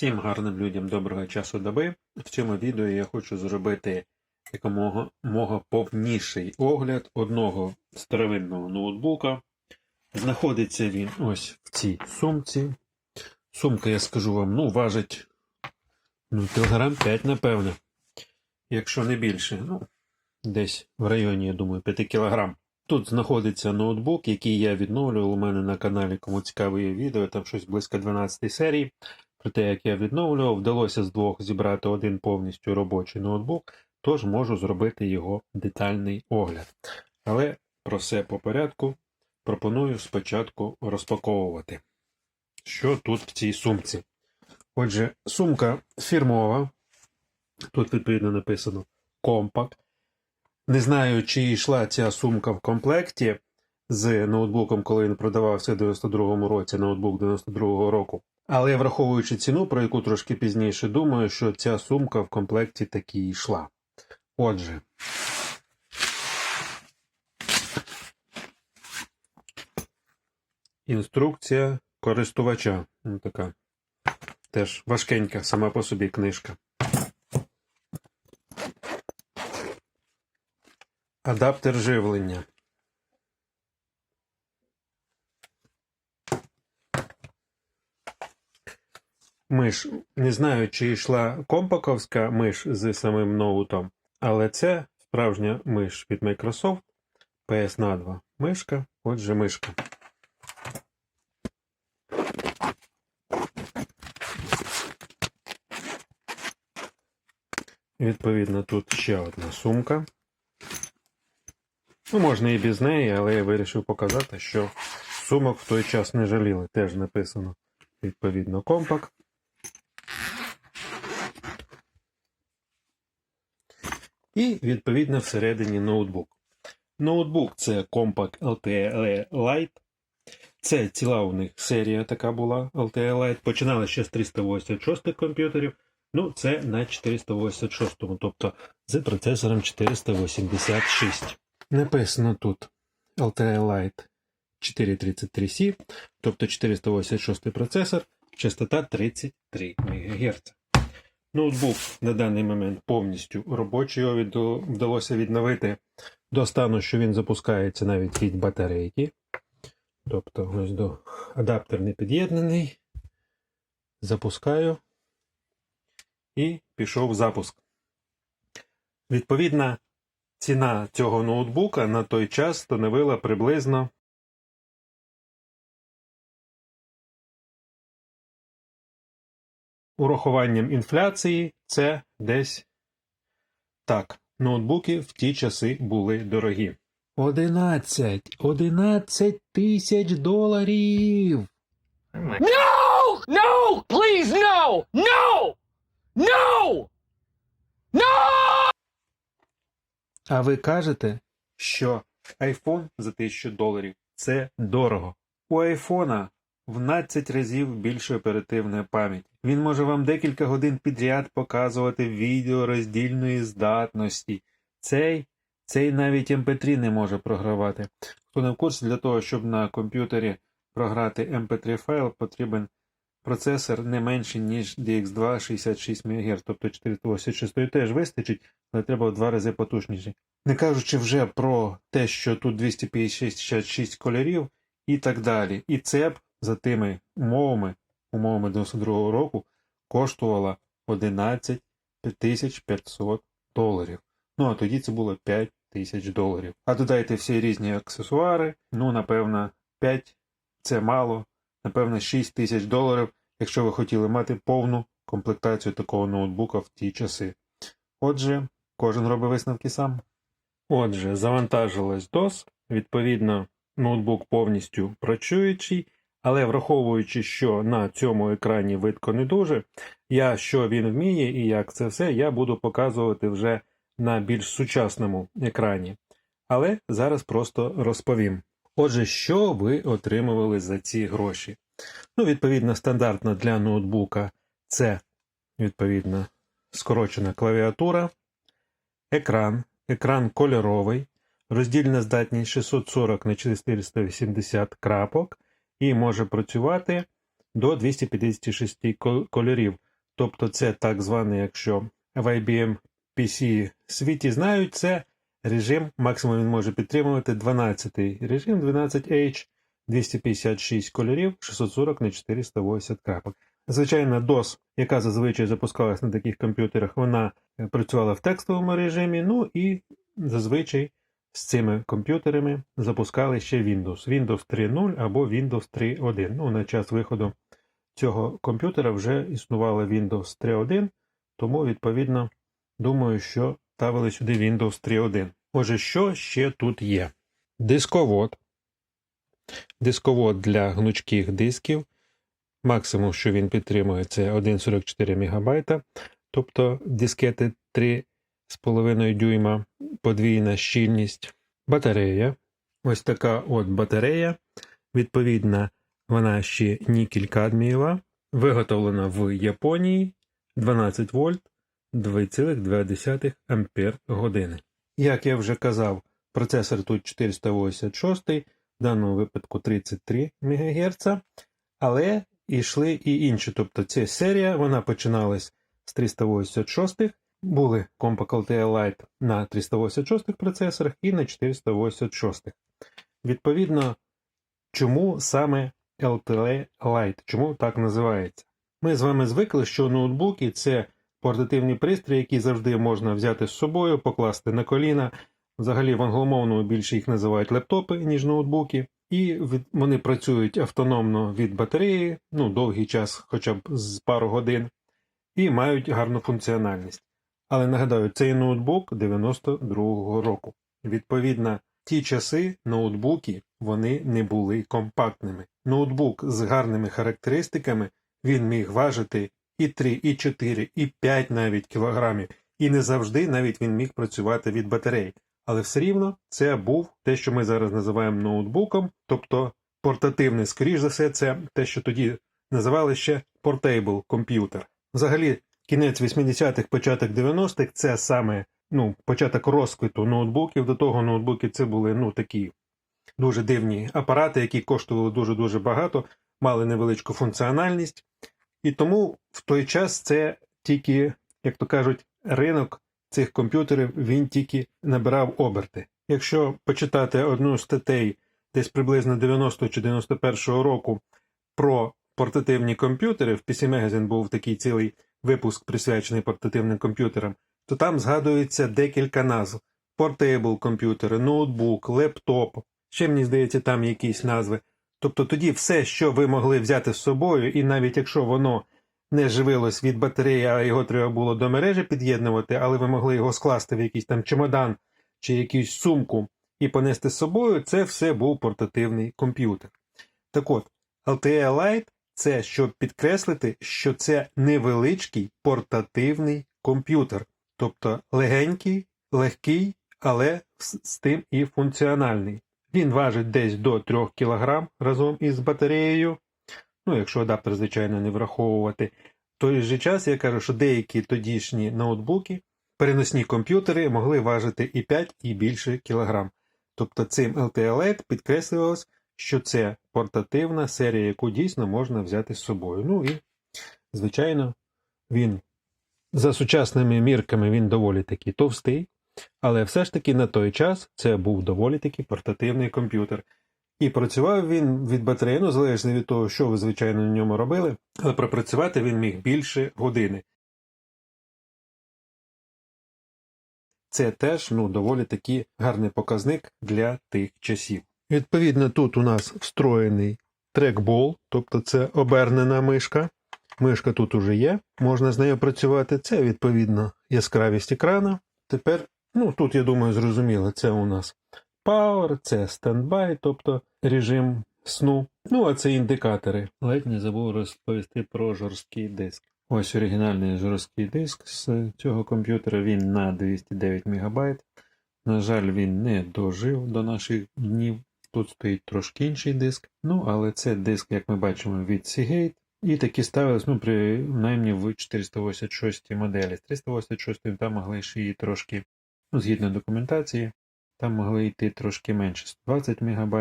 Всім гарним людям доброго часу доби. В цьому відео я хочу зробити якомога мога повніший огляд одного старовинного ноутбука. Знаходиться він ось в цій сумці. Сумка, я скажу вам, ну, важить ну, кілограм 5, напевне. Якщо не більше, ну, десь в районі, я думаю, 5 кілограм. Тут знаходиться ноутбук, який я відновлював у мене на каналі, кому цікаве є відео, там щось близько 12 серій. Про те, як я відновлював, вдалося з двох зібрати один повністю робочий ноутбук, тож можу зробити його детальний огляд. Але про все по порядку пропоную спочатку розпаковувати, що тут в цій сумці. Отже, сумка фірмова. Тут відповідно написано Compact. Не знаю, чи йшла ця сумка в комплекті з ноутбуком, коли він продавався в 92-му році, ноутбук 92-го року. Але враховуючи ціну, про яку трошки пізніше, думаю, що ця сумка в комплекті таки йшла. Отже. Інструкція користувача. Ну, така теж важкенька сама по собі книжка. Адаптер живлення. Миш. Не знаю, чи йшла компаковська миш з самим ноутом, але це справжня миш від Microsoft PS на 2. Мишка, отже, мишка. Відповідно, тут ще одна сумка. Ну, можна і без неї, але я вирішив показати, що сумок в той час не жаліли. Теж написано відповідно компакт. І, відповідно, всередині ноутбук. Ноутбук це Compact LTE Lite. Це ціла у них серія така була LTE Lite. Починали ще з 386 комп'ютерів. Ну, це на 486, тобто з процесором 486. Написано тут LTE Lite 433C, тобто 486 процесор, частота 33 МГц. Ноутбук на даний момент повністю робочий. Його вдалося відновити до стану, що він запускається навіть від батарейки. Тобто, ось до адаптер не під'єднаний. Запускаю. І пішов запуск. Відповідна ціна цього ноутбука на той час становила приблизно урахуванням інфляції це десь так. Ноутбуки в ті часи були дорогі. 11! 11 тисяч доларів! No! No! Please, no! No! No! No! А ви кажете, що iPhone за 1000 доларів це дорого. У айфона в 12 разів більше оперативна пам'ять. Він може вам декілька годин підряд показувати відео роздільної здатності. Цей, цей навіть MP3 не може програвати. Хто не в курсі, для того, щоб на комп'ютері програти MP3 файл, потрібен процесор не менший, ніж DX2 66 МГц, тобто 486 теж вистачить, але треба в два рази потужніший. Не кажучи вже про те, що тут 256 кольорів і так далі. І це б за тими умовами, умовами 92 року, коштувала 11 500 доларів. Ну а тоді це було 5 тисяч доларів. А додайте всі різні аксесуари, ну, напевно, 5 це мало, напевно, 6 тисяч доларів, якщо ви хотіли мати повну комплектацію такого ноутбука в ті часи. Отже, кожен робить висновки сам. Отже, завантажилась DOS, відповідно, ноутбук повністю працюючий, але враховуючи, що на цьому екрані видко не дуже, я що він вміє і як це все, я буду показувати вже на більш сучасному екрані. Але зараз просто розповім. Отже, що ви отримували за ці гроші? Ну, відповідно, стандартно для ноутбука це, відповідно, скорочена клавіатура, екран, екран кольоровий, роздільна здатність 640 на 480 крапок і може працювати до 256 кольорів. тобто це так званий, якщо в IBM PC світі знають, це режим, максимум він може підтримувати 12 режим 12H, 256 кольорів, 640 на 480 крапок. Звичайно, DOS, яка зазвичай запускалась на таких комп'ютерах, вона е, працювала в текстовому режимі, ну і зазвичай з цими комп'ютерами запускали ще Windows. Windows 3.0 або Windows 3.1. Ну, на час виходу цього комп'ютера вже існувала Windows 3.1, тому, відповідно, думаю, що ставили сюди Windows 3.1. Отже, що ще тут є? Дисковод. Дисковод для гнучких дисків. Максимум, що він підтримує, це 1,44 МБ, тобто дискети 3,5 дюйма, подвійна щільність. Батарея. Ось така от батарея. Відповідно, вона ще нікель кадмієва, виготовлена в Японії 12 вольт 2,2 ампер години. Як я вже казав, процесор тут 486, в даному випадку 33 МГц, але йшли і інші. Тобто ця серія вона починалась з 386, були Compaq LTE Lite на 386 процесорах і на 486. Відповідно, чому саме LTE Lite? Чому так називається? Ми з вами звикли, що ноутбуки це портативні пристрої, які завжди можна взяти з собою, покласти на коліна. Взагалі в англомовному більше їх називають лептопи, ніж ноутбуки. І вони працюють автономно від батареї, ну, довгий час, хоча б з пару годин, і мають гарну функціональність. Але нагадаю, цей ноутбук 92-го року. Відповідно, ті часи ноутбуки вони не були компактними. Ноутбук з гарними характеристиками він міг важити і 3, і 4, і 5 навіть кілограмів, і не завжди навіть він міг працювати від батарей. Але все рівно це був те, що ми зараз називаємо ноутбуком, тобто портативний, скоріш за все, це те, що тоді називали ще Portable комп'ютер. Взагалі, кінець 80-х, початок 90-х це саме ну, початок розквіту ноутбуків. До того ноутбуки це були ну, такі дуже дивні апарати, які коштували дуже-дуже багато, мали невеличку функціональність. І тому в той час це тільки, як то кажуть, ринок цих комп'ютерів він тільки набирав оберти. Якщо почитати одну з статей десь приблизно 90 чи 91 року про портативні комп'ютери, в PC Magazine був такий цілий випуск присвячений портативним комп'ютерам, то там згадується декілька назв: Portable комп'ютери, ноутбук, лептоп. Ще мені здається, там якісь назви. Тобто тоді все, що ви могли взяти з собою, і навіть якщо воно не живилось від батареї, а його треба було до мережі під'єднувати, але ви могли його скласти в якийсь там чемодан чи якусь сумку і понести з собою, це все був портативний комп'ютер. Так от, LTE Lite – це щоб підкреслити, що це невеличкий портативний комп'ютер, тобто легенький, легкий, але з тим і функціональний. Він важить десь до 3 кг разом із батареєю. Ну, якщо адаптер, звичайно, не враховувати. В той же час я кажу, що деякі тодішні ноутбуки, переносні комп'ютери могли важити і 5, і більше кілограм. Тобто цим Lite підкреслювалось, що це портативна серія, яку дійсно можна взяти з собою. Ну і, звичайно, він за сучасними мірками він доволі таки товстий, але все ж таки на той час це був доволі таки портативний комп'ютер. І працював він від батареї, ну, залежно від того, що ви, звичайно, на ньому робили, але пропрацювати він міг більше години. Це теж ну, доволі таки гарний показник для тих часів. Відповідно, тут у нас встроєний трекбол, тобто це обернена мишка. Мишка тут уже є, можна з нею працювати. Це, відповідно, яскравість екрана. Тепер, ну тут, я думаю, зрозуміло, це у нас Power, це стендбай, тобто режим сну. Ну, а це індикатори. Ледь не забув розповісти про жорсткий диск. Ось оригінальний жорсткий диск з цього комп'ютера. Він на 209 МБ. На жаль, він не дожив до наших днів. Тут стоїть трошки інший диск. Ну, але це диск, як ми бачимо, від Seagate. І такі ставились, ну, принаймні в 486 моделі. З 386 там могли ще її трошки, ну, згідно документації, там могли йти трошки менше 120 МБ,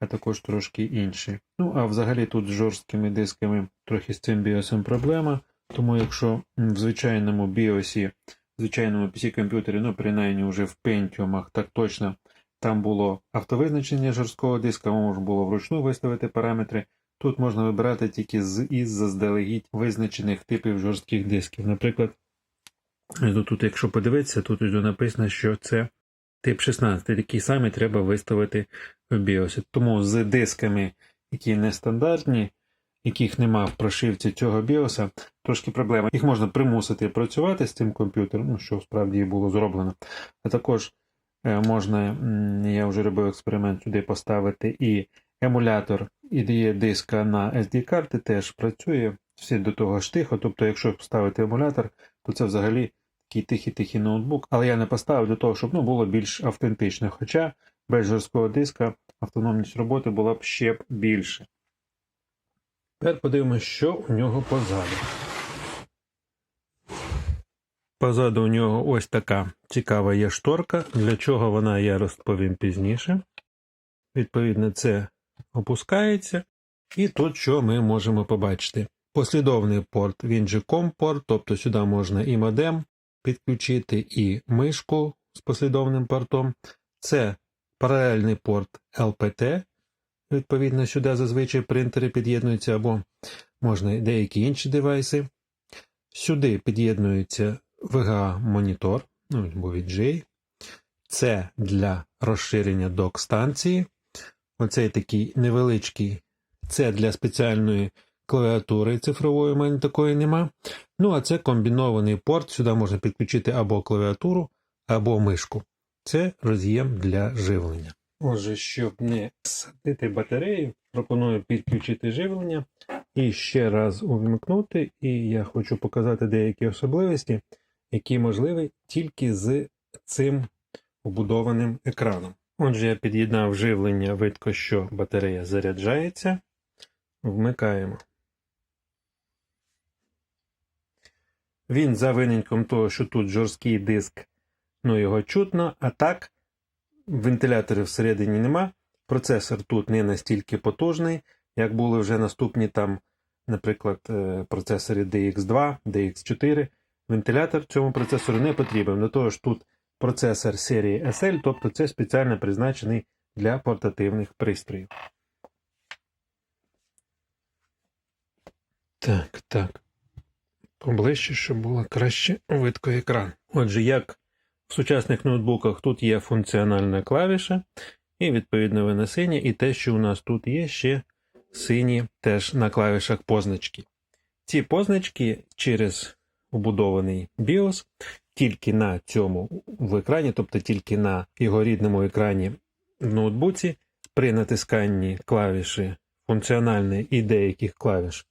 а також трошки інші. Ну, а взагалі тут з жорсткими дисками трохи з цим біосом проблема. Тому якщо в звичайному BIOS, в звичайному PC-комп'ютері, ну принаймні вже в Pentium, так точно, там було автовизначення жорсткого диска, можна було вручну виставити параметри. Тут можна вибирати тільки з із заздалегідь визначених типів жорстких дисків. Наприклад, ну, тут, якщо подивитися, тут ось написано, що це тип 16. Такий самий треба виставити в BIOS. Тому з дисками, які нестандартні, яких нема в прошивці цього BIOS, трошки проблема. Їх можна примусити працювати з цим комп'ютером, ну, що справді було зроблено. А також можна, я вже робив експеримент сюди поставити і емулятор ідеє диска на SD-карти теж працює. Всі до того ж тихо. Тобто, якщо вставити емулятор, то це взагалі такий тихий-тихий ноутбук. Але я не поставив для того, щоб ну, було більш автентично. Хоча без жорсткого диска автономність роботи була б ще більше. Тепер подивимося, що у нього позаду. Позаду у нього ось така цікава є шторка. Для чого вона я розповім пізніше. Відповідно, це опускається. І тут що ми можемо побачити? Послідовний порт, він же COM-порт, тобто сюди можна і модем підключити, і мишку з послідовним портом. Це паралельний порт LPT. Відповідно, сюди зазвичай принтери під'єднуються, або можна деякі інші девайси. Сюди під'єднується VGA-монітор, ну, або VGA. Це для розширення док-станції. Оцей такий невеличкий. Це для спеціальної клавіатури цифрової, у мене такої нема. Ну, а це комбінований порт. Сюди можна підключити або клавіатуру, або мишку. Це роз'єм для живлення. Отже, щоб не садити батарею, пропоную підключити живлення і ще раз увімкнути. І я хочу показати деякі особливості, які можливі тільки з цим вбудованим екраном. Отже, я під'єднав живлення, видко, що батарея заряджається. Вмикаємо. Він за виненьком того, що тут жорсткий диск, ну його чутно, а так вентиляторів всередині нема. Процесор тут не настільки потужний, як були вже наступні там, наприклад, е, процесори DX2, DX4. Вентилятор цьому процесору не потрібен. До того ж, тут процесор серії SL, тобто це спеціально призначений для портативних пристроїв. Так, так. Поближче, щоб було краще видко екран. Отже, як в сучасних ноутбуках тут є функціональна клавіша, і відповідно винесення, і те, що у нас тут є ще сині теж на клавішах позначки. Ці позначки через вбудований BIOS тільки на цьому в екрані, тобто тільки на його рідному екрані в ноутбуці, при натисканні клавіші функціональної і деяких клавіш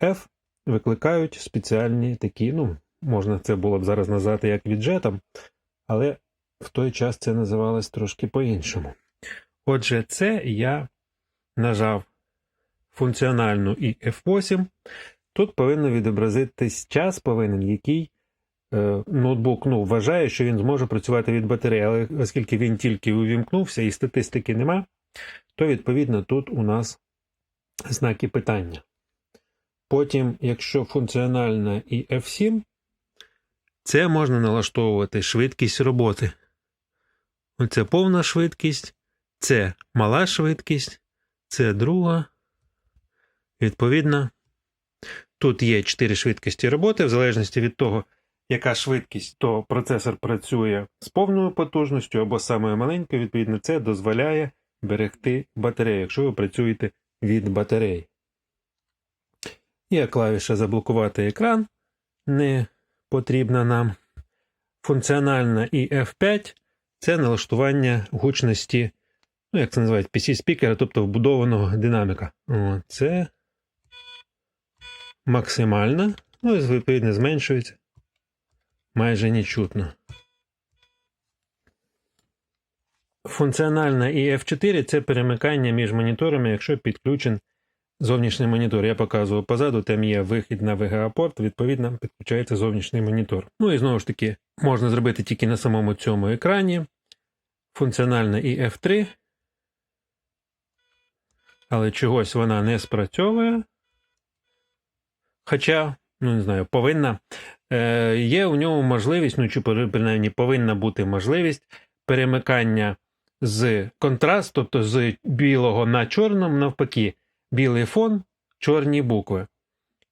F викликають спеціальні такі, ну, можна це було б зараз назвати як віджетом, але в той час це називалось трошки по-іншому. Отже, це я нажав функціональну і F8. Тут повинно відобразитись час, повинен, який е, ноутбук ну, вважає, що він зможе працювати від батареї, але оскільки він тільки увімкнувся і статистики нема, то відповідно тут у нас знаки питання. Потім, якщо функціональна і F7, це можна налаштовувати швидкість роботи. Оце повна швидкість, це мала швидкість, це друга. Відповідно, тут є 4 швидкості роботи, в залежності від того, яка швидкість, то процесор працює з повною потужністю або самою маленькою, відповідно, це дозволяє берегти батарею, якщо ви працюєте від батареї. Є клавіша заблокувати екран, не потрібна нам. Функціональна і F5 це налаштування гучності, ну, як це називають, PC-спікера, тобто вбудованого динаміка. О, це максимальна, ну і відповідно зменшується. Майже не чутно. Функціональна і F4 це перемикання між моніторами, якщо підключен зовнішній монітор. Я показував позаду, там є вихід на VGA-порт, відповідно, підключається зовнішній монітор. Ну і знову ж таки, можна зробити тільки на самому цьому екрані. Функціональна і F3. Але чогось вона не спрацьовує. Хоча ну не знаю, повинна, е, є у ньому можливість, ну чи принаймні повинна бути можливість перемикання з контраст, тобто з білого на чорному, навпаки, білий фон, чорні букви.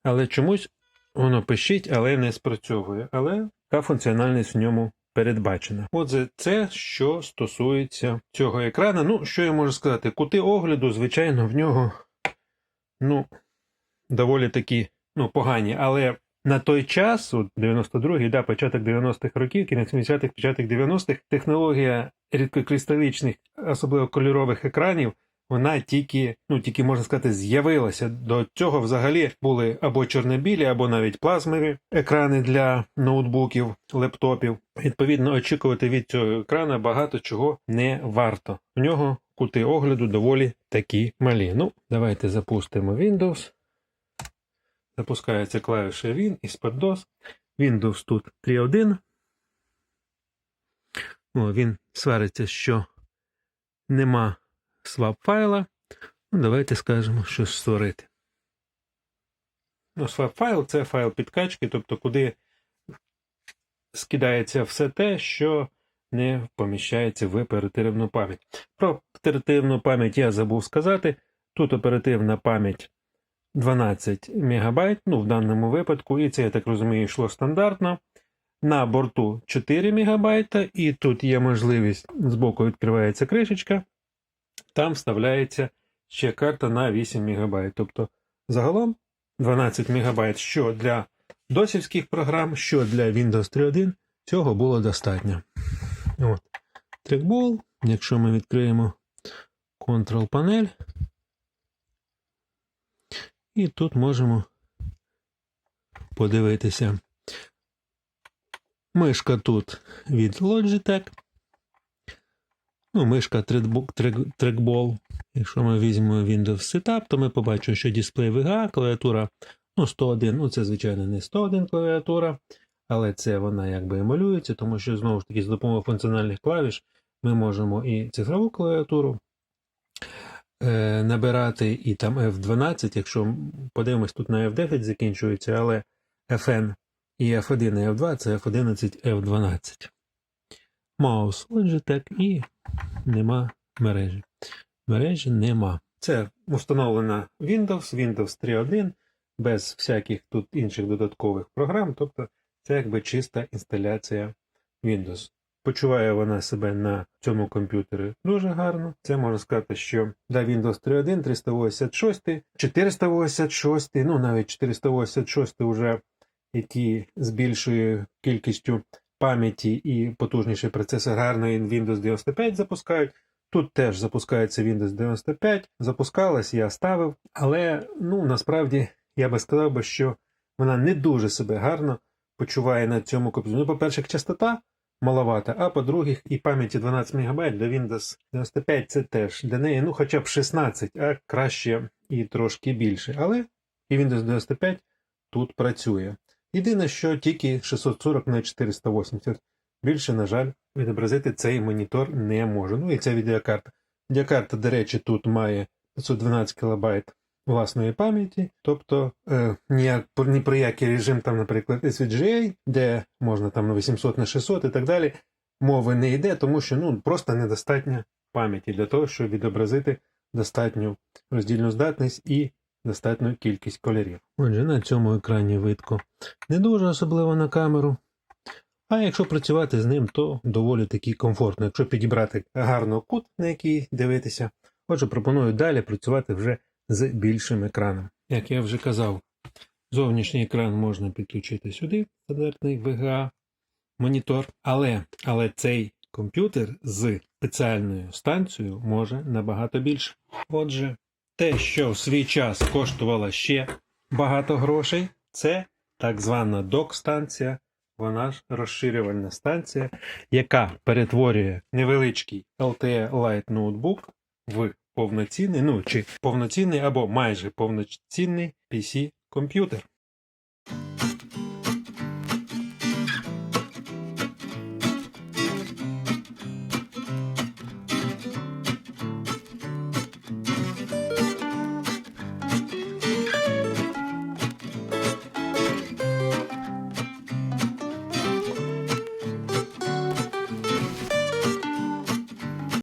Але чомусь воно пишіть, але не спрацьовує. Але така функціональність в ньому передбачена. Отже, це що стосується цього екрана. Ну, що я можу сказати? Кути огляду, звичайно, в нього ну, доволі такі ну, погані. Але на той час, от 92-й, да, початок 90-х років, кінець 70-х, початок 90-х, технологія рідкокристалічних, особливо кольорових екранів, вона тільки, ну тільки можна сказати, з'явилася. До цього взагалі були або чорнобілі, або навіть плазмові екрани для ноутбуків, лептопів. Відповідно, очікувати від цього екрана багато чого не варто. У нього кути огляду доволі такі малі. Ну, давайте запустимо Windows. Запускається клавіша Win і спад DOS. Windows тут 3.1. О, він свариться, що нема свап файла. Ну, давайте скажемо, що створити. Ну, свап файл це файл підкачки, тобто куди скидається все те, що не поміщається в оперативну пам'ять. Про оперативну пам'ять я забув сказати. Тут оперативна пам'ять 12 МБ, ну, в даному випадку, і це, я так розумію, йшло стандартно. На борту 4 МБ, і тут є можливість, збоку відкривається кришечка, там вставляється ще карта на 8 МБ. Тобто загалом 12 МБ, що для досівських програм, що для Windows 3.1, цього було достатньо. От. Трекбол, якщо ми відкриємо Control панель, і тут можемо подивитися. Мишка тут від Logitech. Ну, мишка трекбо- трекбол. Якщо ми візьмемо Windows Setup, то ми побачимо, що дисплей VGA, клавіатура ну, 101. Ну, це, звичайно, не 101 клавіатура, але це вона якби емулюється, тому що знову ж таки з допомогою функціональних клавіш ми можемо і цифрову клавіатуру набирати, і там F12, якщо подивимось, тут на F10 закінчується, але FN і F1 і F2 це F11, F12. Маус Logitech і нема мережі. Мережі нема. Це установлена Windows, Windows 3.1, без всяких тут інших додаткових програм, тобто це якби чиста інсталяція Windows. Почуває вона себе на цьому комп'ютері дуже гарно. Це можна сказати, що для Windows 3.1, 386, 486, ну навіть 486 вже і ті з більшою кількістю пам'яті і потужніший процесор гарно Windows 95 запускають. Тут теж запускається Windows 95, запускалась, я ставив, але ну насправді я би сказав що вона не дуже себе гарно почуває на цьому комп'ютері. Ну, по-перше, частота маловата, а по-друге, і пам'яті 12 МБ для Windows 95 це теж для неї, ну хоча б 16, а краще і трошки більше. Але і Windows 95 тут працює. Єдине, що тільки 640 на 480. Більше, на жаль, відобразити цей монітор не може. Ну і ця відеокарта. Відеокарта, до речі, тут має 512 кБ власної пам'яті, тобто е, ніяк, ні про який режим, там, наприклад, SVGA, де можна там на 800 на 600 і так далі, мови не йде, тому що ну, просто недостатньо пам'яті для того, щоб відобразити достатню роздільну здатність і достатню кількість кольорів. Отже, на цьому екрані видко не дуже особливо на камеру. А якщо працювати з ним, то доволі таки комфортно, якщо підібрати гарно кут, на який дивитися. Отже, пропоную далі працювати вже з більшим екраном. Як я вже казав, зовнішній екран можна підключити сюди, стандартний VGA монітор, але, але цей комп'ютер з спеціальною станцією може набагато більше. Отже, те, що в свій час коштувало ще багато грошей, це так звана док-станція, вона ж розширювальна станція, яка перетворює невеличкий LTE Lite ноутбук в повноцінний, ну чи повноцінний або майже повноцінний PC комп'ютер.